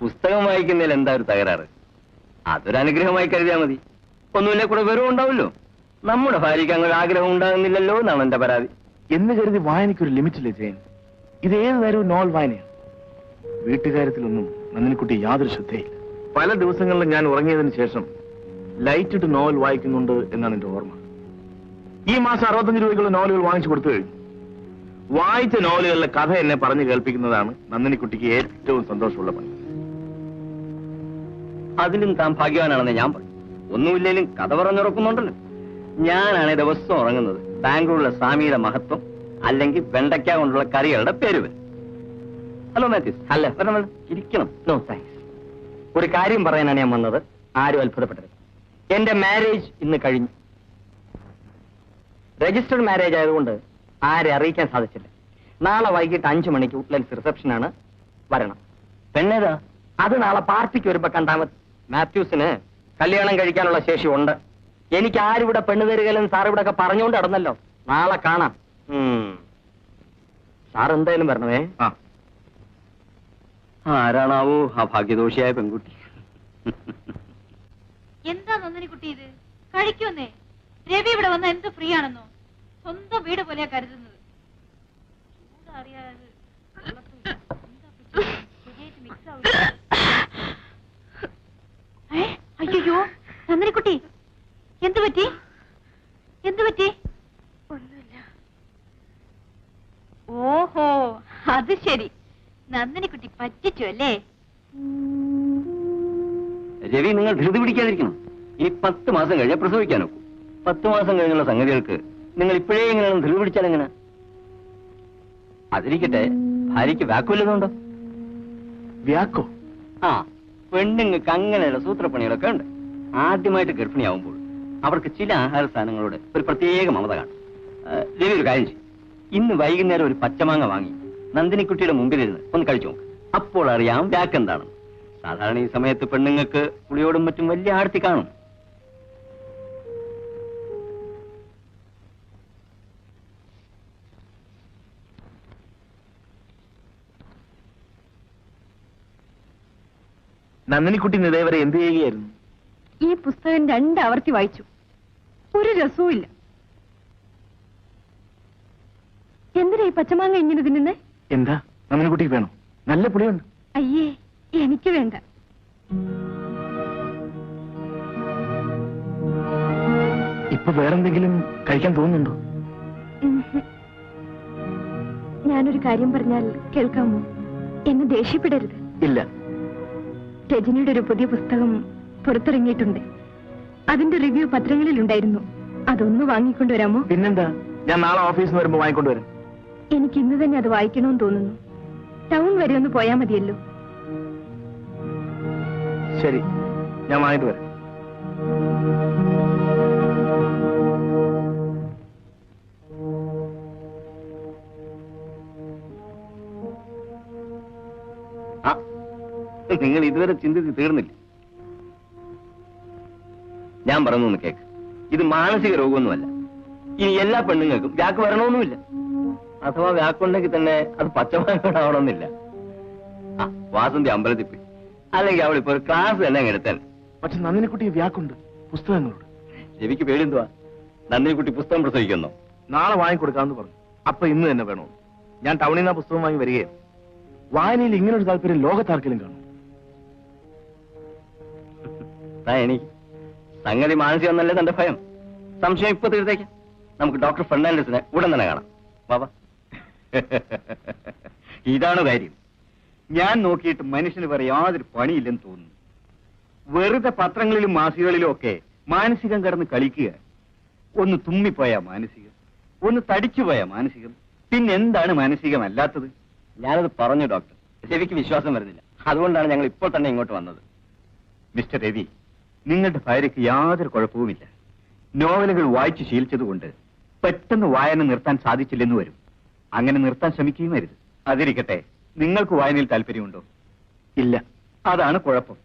പുസ്തകം വായിക്കുന്നതിൽ എന്താ ഒരു തകരാറ്? അതൊരു അനുഗ്രഹമായി കരുതിയാൽ മതി. ഒന്നുമില്ല കൂടെ വെറും ഉണ്ടാവില്ലോ നമ്മുടെ ഭാര്യയ്ക്ക് അങ്ങനെ ആഗ്രഹം ഉണ്ടാകുന്നില്ലല്ലോ എന്നാണ് എന്റെ പരാതി. എന്ന് കരുതി വായനയ്ക്കൊരു ലിമിറ്റില്ലേ ജയൻ? ഇത് ഏത് നേരവും നോൾ വായനയാണ് വീട്ടുകാര്യത്തിലൊന്നും നന്ദിനിക്കുട്ടി യാതൊരു ശ്രദ്ധയില്ല. പല ദിവസങ്ങളിലും ഞാൻ ഉറങ്ങിയതിന് ശേഷം ലൈറ്റ് ഇട്ട് നോവൽ വായിക്കുന്നുണ്ട് എന്നാണ് എന്റെ ഓർമ്മ. ഈ മാസം അറുപത്തഞ്ച് രൂപയ്ക്കുള്ള നോവലുകൾ വാങ്ങിച്ചു കൊടുത്തു കഴിഞ്ഞു. വായിച്ച നോവലുകളിലെ കഥ എന്നെ പറഞ്ഞു കേൾപ്പിക്കുന്നതാണ് നന്ദിനിക്കുട്ടിക്ക് ഏറ്റവും സന്തോഷമുള്ള പണി. അതിലും താൻ ഭാഗ്യവാനാണെന്ന് ഞാൻ പറയും. ഒന്നുമില്ലെങ്കിലും കഥ പറഞ്ഞുറക്കുന്നുണ്ടല്ലോ. ഞാനാണ് ദിവസം ഉറങ്ങുന്നത്. ബാംഗ്ലൂരിലെ സ്വാമിയുടെ മഹത്വം അല്ലെങ്കിൽ വെണ്ടയ്ക്ക കൊണ്ടുള്ള കറികളുടെ പേരുവൻ. ഹലോ മാത്യൂസ് അല്ല ഇരിക്കണം. നോ താങ്ക്സ് ഒരു കാര്യം പറയാനാണ് ഞാൻ വന്നത്. ആരും അത്ഭുതപ്പെട്ടത് എന്റെ മാരേജ് ഇന്ന് കഴിഞ്ഞു. രജിസ്റ്റർഡ് മാരേജ് ആയതുകൊണ്ട് ആരെ അറിയിക്കാൻ സാധിച്ചില്ല. നാളെ വൈകിട്ട് അഞ്ചു മണിക്ക് ഉട്ട്ലൻസ് റിസപ്ഷനാണ് വരണം. പെണ്ണേതാ? അത് നാളെ പാർട്ടിക്ക് വരുമ്പോ കണ്ടാൽ മതി. മാത്യൂസിന് കല്യാണം കഴിക്കാനുള്ള ശേഷി ഉണ്ട്. എനിക്ക് ആരിവിടെ പെണ്ണ് തരികയില്ലെന്ന് സാർ ഇവിടെ ഒക്കെ പറഞ്ഞുകൊണ്ട് നടന്നല്ലോ. നാളെ കാണാം. സാർ എന്തായാലും വരണമേ. ആ. ആരാണാവോ ആ ഭാഗ്യദോഷിയായ പെൺകുട്ടി. എന്താ നന്ദിനി കുട്ടി ഇത്? കഴിക്കുന്നേ രവി ഇവിടെ വന്ന എന്ത് ഫ്രീ ആണെന്നോ? സ്വന്തം വീട് പോലെയാ കരുതുന്നത്. നന്ദിനിക്കുട്ടി എന്തു പറ്റി? എന്തു പറ്റി? ഒന്നുമില്ല. ഓഹോ അത് ശരി. നന്ദിനിക്കുട്ടി പറ്റിച്ചു അല്ലേ? രവി നിങ്ങൾ ധൃതി പിടിക്കാതിരിക്കണം. ഇനി പത്ത് മാസം കഴിഞ്ഞാൽ പ്രസവിക്കാൻ നോക്കൂ പത്ത് മാസം കഴിഞ്ഞുള്ള സംഗതികൾക്ക് നിങ്ങൾ ഇപ്പോഴേ ഇങ്ങനെയാണ് ധൃതി പിടിച്ചാൽ എങ്ങനെ? അതിരിക്കട്ടെ ഭാര്യയ്ക്ക് വ്യാക്കുമില്ലെന്നുണ്ടോ വ്യാക്കോ ആ പെണ്ണുങ്ങൾക്ക് അങ്ങനെയുള്ള സൂത്രപ്പണികളൊക്കെ ഉണ്ട്. ആദ്യമായിട്ട് ഗർഭിണിയാവുമ്പോൾ അവർക്ക് ചില ആഹാര സാധനങ്ങളോട് ഒരു പ്രത്യേക മമത കാണും. രവി ഒരു കാര്യം ചെയ്യും. ഇന്ന് വൈകുന്നേരം ഒരു പച്ചമാങ്ങ വാങ്ങി നന്ദിനിക്കുട്ടിയുടെ മുമ്പിലിരുന്ന് ഒന്ന് കഴിച്ചു നോക്ക്. അപ്പോൾ അറിയാം വ്യാക്ക് എന്താണെന്ന് സാധാരണ ഈ സമയത്ത് പെണ്ണുങ്ങൾക്ക് പുളിയോടും മറ്റും വലിയ ആർത്തി കാണും. നന്ദിനിക്കുട്ടി നിതേവരെ എന്ത് ചെയ്യുകയായിരുന്നു? ഈ പുസ്തകം രണ്ടാവർത്തി വായിച്ചു. ഒരു രസവും ഇല്ല. എന്തിനാ ഈ പച്ചമാങ്ങ ഇങ്ങനെ തിന്നുന്നേ? എന്താ? നന്ദനക്കുട്ടി വേണോ? നല്ല പുളിയുണ്ട്. അയ്യേ എനിക്ക് വേണ്ട. ഇപ്പൊ വേറെന്തെങ്കിലും കഴിക്കാൻ തോന്നുന്നുണ്ടോ. ഞാനൊരു കാര്യം പറഞ്ഞാൽ കേൾക്കാമോ? എന്നെ ദേഷ്യപ്പെടരുത്. ഇല്ല. രജനിയുടെ ഒരു പുതിയ പുസ്തകം പുറത്തിറങ്ങിയിട്ടുണ്ട്. അതിന്റെ റിവ്യൂ പത്രങ്ങളിൽ ഉണ്ടായിരുന്നു അതൊന്ന് വാങ്ങിക്കൊണ്ടുവരാമോ? പിന്നെന്താ? ഞാൻ നാളെ ഓഫീസിൽ നിന്ന് വരുമ്പോ വാങ്ങിക്കൊണ്ടുവരാം. എനിക്ക് ഇന്ന് തന്നെ അത് വായിക്കണമെന്ന് തോന്നുന്നു. ടൗൺ വരെ ഒന്ന് പോയാ മതിയല്ലോ. ശരി. ഞാൻ വാങ്ങിട്ട് വരാം. നിങ്ങൾ ഇതുവരെ ചിന്തിച്ച് തീർന്നില്ല? ഞാൻ പറഞ്ഞു കേക്ക്. ഇത് മാനസിക രോഗമൊന്നുമല്ല. ഇനി എല്ലാ പെണ്ണുങ്ങൾക്കും വ്യാക്ക് വരണമെന്നുമില്ല. അഥവാ വ്യാക്കുണ്ടെങ്കിൽ തന്നെ അത് പച്ചമാങ്ങോടാവണമെന്നില്ല ആ വാസന്തി അമ്പലത്തിൽ പോയി. അല്ലെങ്കിൽ അവൾ ഇപ്പൊ ഒരു ക്ലാസ് തന്നെ അങ്ങ് എടുത്താൽ പക്ഷെ നന്ദിനിക്കുട്ടി വ്യാക്കുണ്ട്. പുസ്തകങ്ങളോട് രവിക്ക് പേടിന്തുവാ നന്ദിനിക്കുട്ടി പുസ്തകം പ്രസവിക്കുന്നു. നാളെ വാങ്ങിക്കൊടുക്കാമെന്ന് പറഞ്ഞു. അപ്പൊ ഇന്ന് തന്നെ വേണോ? ഞാൻ ടൗണിൽ നിന്ന് പുസ്തകം വാങ്ങി വരികയാണ്. വായനയിൽ ഇങ്ങനൊരു താല്പര്യം ലോകത്താർക്കെങ്കിലും കാണും. എനിക്ക് സംഗതി മാനസികമെന്നല്ലേ തന്റെ ഭയം? സംശയം ഇപ്പൊ തീർത്തേക്ക്. നമുക്ക് ഡോക്ടർ ഫെർണാണ്ടസിനെ ഉടൻ തന്നെ കാണാം. വാ ഇതാണ് കാര്യം. ഞാൻ നോക്കിയിട്ട് മനുഷ്യന് വേറെ യാതൊരു പണിയില്ലെന്ന് തോന്നുന്നു. വെറുതെ പത്രങ്ങളിലും മാസികകളിലും ഒക്കെ മാനസികം കിടന്ന് കളിക്കുക. ഒന്ന് തുമ്മിപ്പോയാ മാനസികം. ഒന്ന് തടിച്ചുപോയാ മാനസികം. പിന്നെന്താണ് മാനസികമല്ലാത്തത്? ഞാനത് പറഞ്ഞു ഡോക്ടർ. രവിക്ക് വിശ്വാസം വരുന്നില്ല. അതുകൊണ്ടാണ് ഞങ്ങൾ ഇപ്പോൾ തന്നെ ഇങ്ങോട്ട് വന്നത്. മിസ്റ്റർ രവി നിങ്ങളുടെ ഭാര്യയ്ക്ക് യാതൊരു കുഴപ്പവുമില്ല. നോവലുകൾ വായിച്ചു ശീലിച്ചതുകൊണ്ട് പെട്ടെന്ന് വായന നിർത്താൻ സാധിച്ചില്ലെന്ന് വരും. അങ്ങനെ നിർത്താൻ ശ്രമിക്കുകയും വരുത് അതിരിക്കട്ടെ നിങ്ങൾക്ക് വായനയിൽ താല്പര്യമുണ്ടോ? ഇല്ല. അതാണ് കുഴപ്പം.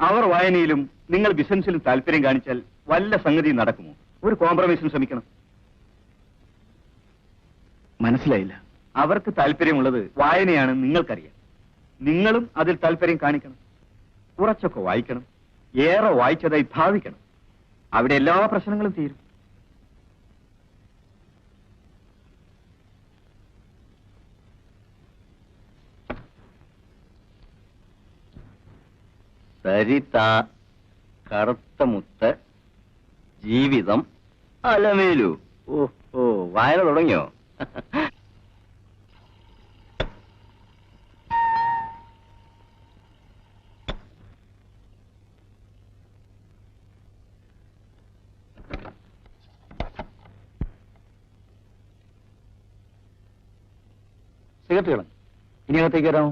അവർ വായനയിലും നിങ്ങൾ ബിസിനസ്സിലും താല്പര്യം കാണിച്ചാൽ വല്ല സംഗതി നടക്കുമോ? ഒരു കോംപ്രമൈസിന് ശ്രമിക്കണം. മനസ്സിലായില്ല. അവർക്ക് താല്പര്യമുള്ളത് വായനയാണെന്ന് നിങ്ങൾക്കറിയാം. നിങ്ങളും അതിൽ താല്പര്യം കാണിക്കണം. കുറച്ചൊക്കെ വായിക്കണം. ഏറെ വായിച്ചതായി ഭാവിക്കണം. അവിടെ എല്ലാ പ്രശ്നങ്ങളും തീരും. സരിത കറുത്ത മുത്ത് ജീവിതം അലമേലു ഓ ഓ വായന തുടങ്ങിയോ? സിഗരറ്റ് കളഞ്ഞു ഇനി അകത്തേക്ക് വരാമോ?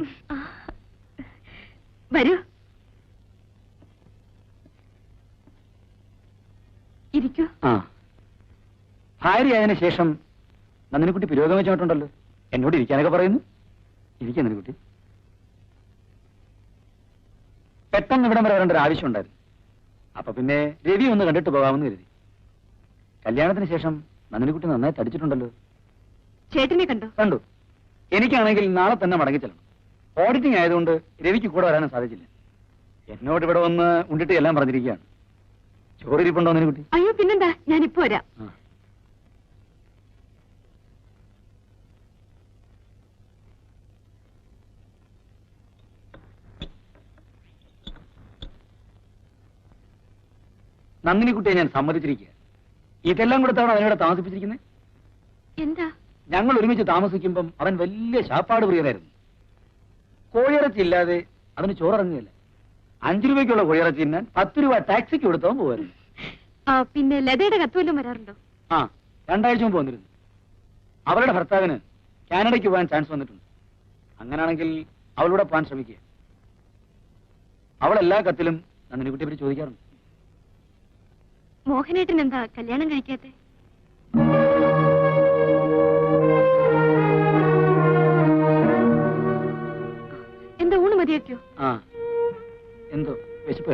വരൂ. ഇരിക്കൂ. ആ. ഭാര്യയായതിനു ശേഷം നന്ദിനിക്കുട്ടി പുരോഗമിച്ചിട്ടുണ്ടല്ലോ എന്നോട് ഇരിക്കാനൊക്കെ പറയുന്നു. ഇരിക്കാൻ നന്ദിനിക്കുട്ടി. പെട്ടെന്ന് ഇവിടം വരെ വരേണ്ട ഒരു ആവശ്യം ഉണ്ടായിരുന്നു അപ്പൊ പിന്നെ രവി ഒന്ന് കണ്ടിട്ട് പോകാമെന്ന് കരുതി. കല്യാണത്തിന് ശേഷം നന്ദിനിക്കുട്ടി നന്നായി തടിച്ചിട്ടുണ്ടല്ലോ. ചേട്ടനെ കണ്ടോ? കണ്ടു. എനിക്കാണെങ്കിൽ നാളെ തന്നെ മടങ്ങി ചെല്ലണം. ഓഡിറ്റിംഗ് ആയതുകൊണ്ട് രവിക്ക് കൂടെ വരാനും സാധിച്ചില്ല. എന്നോട് ഇവിടെ വന്ന് ഉണ്ടിട്ട് എല്ലാം പറഞ്ഞിരിക്കുകയാണ്. ചോറിരിപ്പുണ്ടോ കുട്ടി? അയ്യോ പിന്നെന്താ? ഞാൻ ഇപ്പൊ വരാം. നന്ദിനി കുട്ടിയെ ഞാൻ സമ്മതിച്ചിരിക്കുക ഇതെല്ലാം കൂടെ തവണ അതിനോട് താമസിപ്പിച്ചിരിക്കുന്നത് എന്താ? ഞങ്ങൾ ഒരുമിച്ച് താമസിക്കുമ്പം അവൻ വലിയ ശാപ്പാട് പ്രിയനായിരുന്നു. കോഴിയിറച്ചി ഇല്ലാതെ അവന് ചോറിറങ്ങുകയില്ല. അഞ്ചു രൂപയ്ക്കുള്ള കോഴിയിറച്ചി തിന്നാൻ പത്ത് രൂപ ടാക്സിക്ക് കൊടുത്തവൻ പോവായിരുന്നു. ആ പിന്നെ ലതയുടെ കത്തുവല്ലോ വരാറുണ്ടോ? ആ രണ്ടാഴ്ച മുമ്പ് വന്നിരുന്നു. അവളുടെ ഭർത്താവിന് കാനഡയ്ക്ക് പോകാൻ ചാൻസ് വന്നിട്ടുണ്ട്. അങ്ങനാണെങ്കിൽ അവളൂടെ പോകാൻ ശ്രമിക്കുക. അവൾ എല്ലാ കത്തിലും നന്ദിനിക്കുട്ടിയെ പറ്റി ചോദിക്കാറുണ്ട്. മോഹനേട്ടൻ എന്താ കല്യാണം കഴിക്കാത്തെ?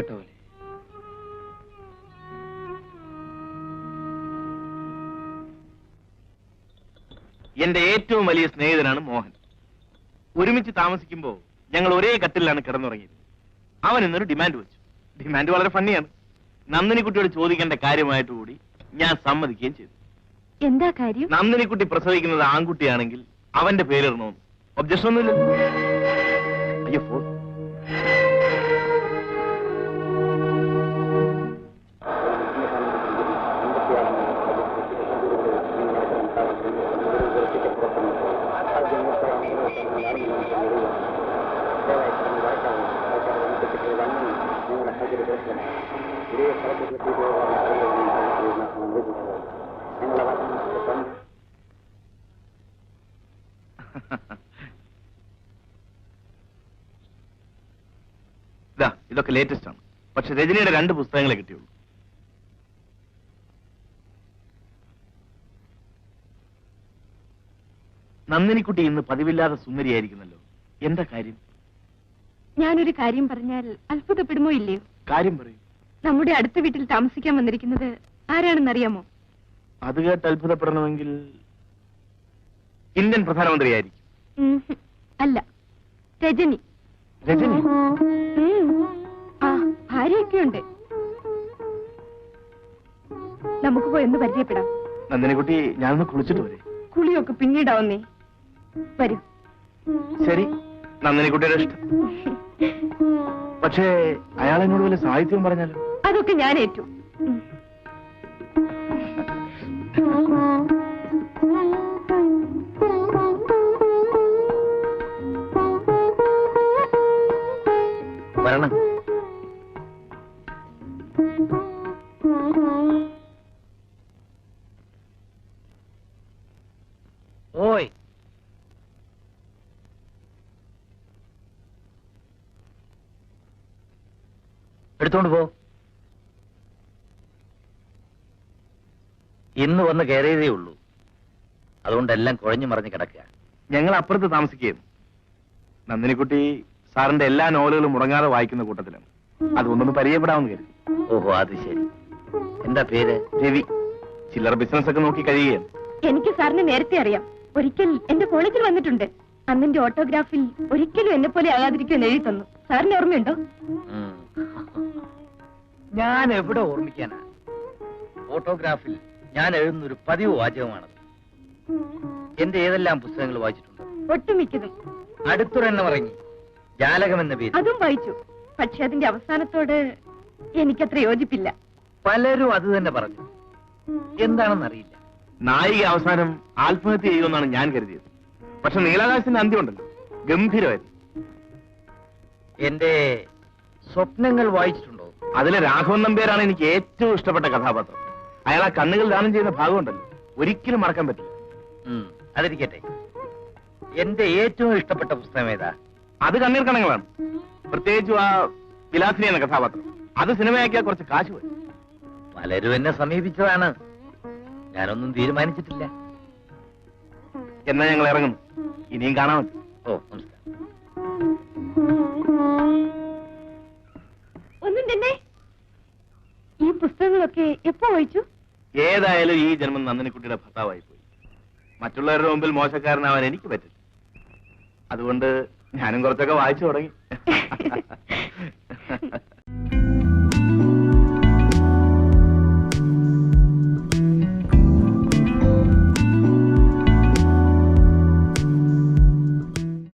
പോലെ എന്റെ ഏറ്റവും വലിയ സ്നേഹിതനാണ് മോഹൻ. ഒരുമിച്ച് താമസിക്കുമ്പോ ഞങ്ങൾ ഒരേ കട്ടിലാണ് കിടന്നുറങ്ങിയത്. അവൻ ഇന്നൊരു ഡിമാൻഡ് വെച്ചു. ഡിമാൻഡ് വളരെ ഫണ്ണിയാണ് നന്ദിനിക്കുട്ടിയോട് ചോദിക്കേണ്ട കാര്യമായിട്ട് കൂടി ഞാൻ സമ്മതിക്കുകയും ചെയ്തു. എന്താ കാര്യം? നന്ദിനിക്കുട്ടി പ്രസവിക്കുന്നത് ആൺകുട്ടിയാണെങ്കിൽ അവന്റെ പേരിടണമെന്ന് ഒബ്ജക്ഷൻ ഒന്നുമില്ല. അയ്യോ ഫോൺ ഇതാ ഇതൊക്കെ ലേറ്റസ്റ്റ് ആണ്. പക്ഷെ രജനിയുടെ രണ്ട് പുസ്തകങ്ങളെ കിട്ടിയുള്ളൂ. നന്ദിനിക്കുട്ടി ഇന്ന് പതിവില്ലാതെ സുന്ദരിയായിരിക്കുന്നല്ലോ. എന്താ കാര്യം? ഞാനൊരു കാര്യം പറഞ്ഞാൽ അത്ഭുതപ്പെടുമോ ഇല്ലയോ? കാര്യം പറയൂ. നമ്മുടെ അടുത്ത വീട്ടിൽ താമസിക്കാൻ വന്നിരിക്കുന്നത് ആരാണെന്നറിയാമോ? അത് കേട്ട് അത്ഭുതപ്പെടണമെങ്കിൽ ഇന്ത്യൻ പ്രധാനമന്ത്രിയായിരിക്കും. ഉം, ഹും. അല്ല രജനി. രജനി? ഉം. ആ ഭാര്യയൊക്കെയുണ്ട്. നമുക്ക് പോയി ഒന്ന് പരിചയപ്പെടാം. നന്ദിനിക്കുട്ടി ഞാനൊന്ന് കുളിച്ചിട്ട് വരെ. കുളിയൊക്കെ പിന്നീടാവുന്നേ. വരൂ. ശരി. നന്ദിനിക്കുട്ടിയുടെ ഇഷ്ടം. പക്ഷേ അയാൾ എന്നോട് വല്ല സാഹിത്യം പറഞ്ഞാലോ? അതൊക്കെ ഞാൻ ഏറ്റു എടുത്തോണ്ട് പോ. ഇന്ന് വന്ന് കയറിയതേ ഉള്ളൂ. അതുകൊണ്ടെല്ലാം കുഴഞ്ഞു മറിഞ്ഞ് കിടക്കുക. ഞങ്ങൾ അപ്പുറത്ത് താമസിക്കുകയും നന്ദിനിക്കുട്ടി സാറിന്റെ എല്ലാ നോവലുകളും മുടങ്ങാതെ വായിക്കുന്ന കൂട്ടത്തിലാണ് അതുകൊണ്ടൊന്ന് പരിചയപ്പെടാമെന്ന് കരുതി. ഓഹോ അത് ശരി. എന്താ പേര്? രവി. ചില്ലറ ബിസിനസ് ഒക്കെ നോക്കി കഴിയുകയാണ്. എനിക്ക് സാറിനെ നേരത്തെ അറിയാം. ഒരിക്കൽ എന്റെ കോളേജിൽ വന്നിട്ടുണ്ട്. അന്നിന്റെ ഓട്ടോഗ്രാഫിൽ ഒരിക്കലും എന്നെ പോലെ ആകാതിരിക്കുമെന്ന് എഴുതി തന്നു. സാറിന് ഓർമ്മയുണ്ടോ? ഞാൻ എവിടെ ഓർമ്മിക്കാനാ? ഫോട്ടോഗ്രാഫിൽ ഞാൻ എഴുതുന്ന ഒരു പതിവ് വാചകമാണത് എന്റെ ഏതെല്ലാം പുസ്തകങ്ങൾ വായിച്ചിട്ടുണ്ട്? ഒട്ടുമിക്കതും. അടുത്തൊരെണ്ണം ഇറങ്ങി ജാലകം എന്ന പേര്. അതും വായിച്ചു. പക്ഷെ അതിന്റെ അവസാനത്തോട് എനിക്കത്ര യോജിപ്പില്ല. പലരും അത് തന്നെ പറഞ്ഞു. എന്താണെന്നറിയില്ല. നായിക അവസാനം ആത്മഹത്യ ചെയ്യുമെന്നാണ് ഞാൻ കരുതിയത്. പക്ഷെ നീലാകാശത്തിന്റെ അന്ത്യമുണ്ടല്ലോ ഗംഭീരമായിരുന്നു. എന്റെ സ്വപ്നങ്ങൾ വായിച്ചിട്ടുണ്ടോ. അതിലെ രാഘവൻ നമ്പ്യാരാണ് എനിക്ക് ഏറ്റവും ഇഷ്ടപ്പെട്ട കഥാപാത്രം. അയാൾ ആ കണ്ണുകൾ ദാനം ചെയ്യുന്ന ഭാഗമുണ്ടല്ലോ. ഒരിക്കലും മറക്കാൻ പറ്റില്ല. അതിരിക്കട്ടെ. എന്റെ ഏറ്റവും ഇഷ്ടപ്പെട്ട പുസ്തകം ഏതാ? അത് കണ്ണീർ കണങ്ങളാണ്. പ്രത്യേകിച്ചും ആ വിലാസിനി എന്ന കഥാപാത്രം. അത് സിനിമയാക്കിയാൽ കുറച്ച് കാശ് പോയി. പലരും എന്നെ സമീപിച്ചതാണ്. ഞാനൊന്നും തീരുമാനിച്ചിട്ടില്ല. എന്നാ ഞങ്ങൾ ഇറങ്ങുന്നു. ഇനിയും കാണാൻ പറ്റും. ഓ നമസ്കാരം. ഒന്നും തന്നെ? ഈ പുസ്തകങ്ങളൊക്കെ എപ്പോ വായിച്ചു? ഏതായാലും ഈ ജന്മം നന്ദിനിക്കുട്ടിയുടെ ഭർത്താവായി പോയി മറ്റുള്ളവരുടെ മുമ്പിൽ മോശക്കാരനാവാൻ എനിക്ക് പറ്റില്ല. അതുകൊണ്ട് ഞാനും കുറച്ചൊക്കെ വായിച്ചു തുടങ്ങി.